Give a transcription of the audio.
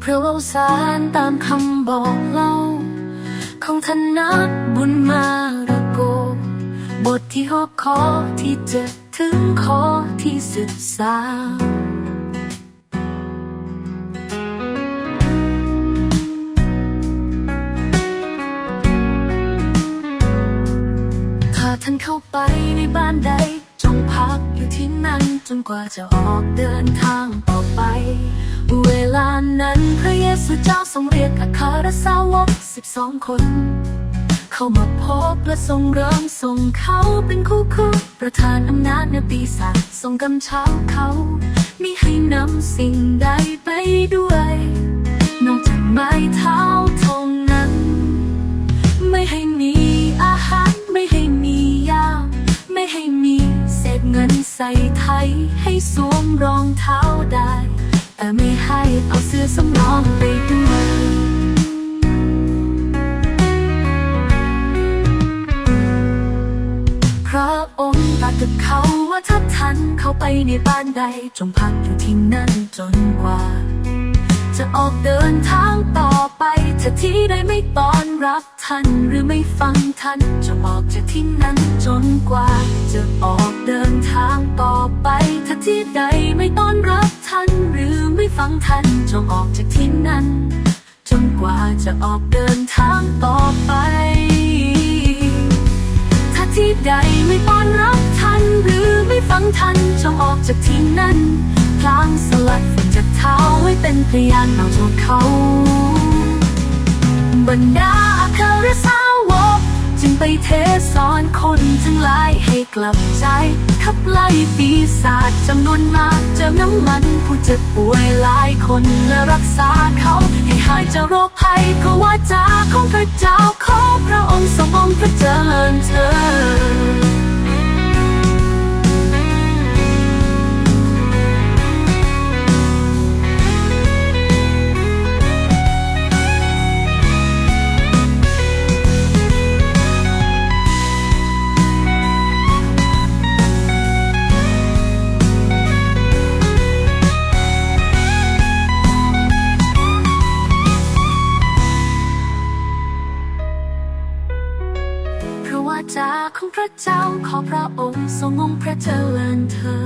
เพื่อเอาสารตามคำบอกเล่า ของท่านนักบุญมาระโก บทที่หกข้อที่เจ็ดถึงข้อที่สิบสามถ้าท่านเข้าไปในบ้านใด จงพักอยู่ที่นั่นจนกว่าจะออกเดินทางต่อไป เวลานั้นพระเยซูเจ้าทรงเรียกอัคารสาวกสิบสองคน เข้ามาพบและทรงเริ่มส่งเขาเป็นคู่คู่ประทานอำนาจในปีศาจทรงกำชับเขามิให้นำสิ่งใดไปด้วย นอกจากไม้เท้าท่านั้น ไม่ให้มีอาหารไม่ให้มียาไม่ให้มีเศษเงินใส่ไทยให้สวมรองเท้าได้ แต่ไม่ให้เอาเสื้อสำรองไปด้วยพระองค์ตรัสกับเขาว่าถ้าท่านเข้าไปในบ้านใด จงพักอยู่ที่นั่นจนกว่า จะออกเดินทางต่อไปถ้าที่ใดไม่ต้อนรับท่านหรือไม่ฟังท่านจะออกจากที่นั้นจนกว่า จะออกเดินทางต่อไปถ้าที่ใด ฟังท่านจงออกจากที่นั้น จนกว่าจะออกเดินทางต่อไป ถ้าที่ใดไม่ต้อนรับท่านหรือไม่ฟังท่านจงออกจากที่นั้นพลางสลัดฝนจากเท้าไว้เป็นพยานเอาตัวเขา บรรดาอัครสาวกจึงไปเทศสอนคนทั้งหลายให้กลับใจขับไล่ปีศาจจำนวนมาก ติมน้ำมัน ผู้เจ็บป่วยหลายคนและรักษาเขา ให้หายจากโรคภัยเพราะว่าจ จาของพระเจ้าขอพระองค์ทรงองค์พระเจริญเธอ